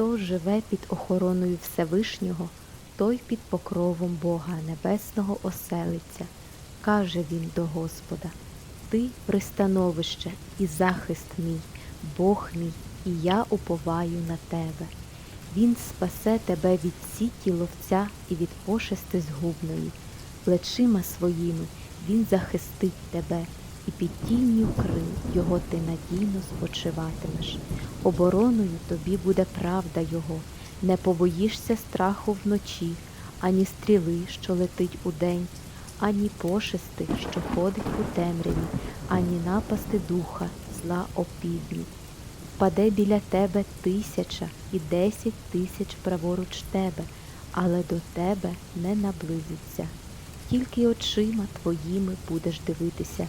Хто живе під охороною Всевишнього, той під покровом Бога Небесного оселиться, каже він до Господа. Ти пристановище і захист мій, Бог мій, і я уповаю на тебе. Він спасе тебе від сіті ловця і від пошести згубної. Плечима своїми він захистить тебе, і під тінню крил його ти надійно спочиватимеш. Обороною тобі буде правда його, не побоїшся страху вночі, ані стріли, що летить удень, ані пошести, що ходить у темряві, ані напасти духа, зла опівдні. Впаде біля тебе тисяча і десять тисяч праворуч тебе, але до тебе не наблизиться. Тільки очима твоїми будеш дивитися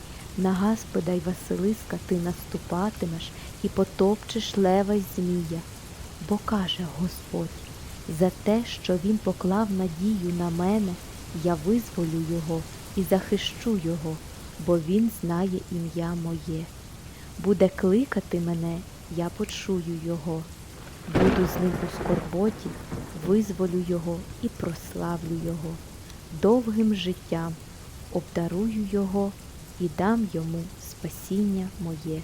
На Господа й Василиска ти наступатимеш і потопчеш лева й змія. Бо каже Господь, за те, що він поклав надію на мене, я визволю його і захищу його, бо він знає ім'я моє. Буде кликати мене, я почую його. Буду з ним у скорботі, визволю його і прославлю його. Довгим життям обдарую його і дам йому спасіння моє.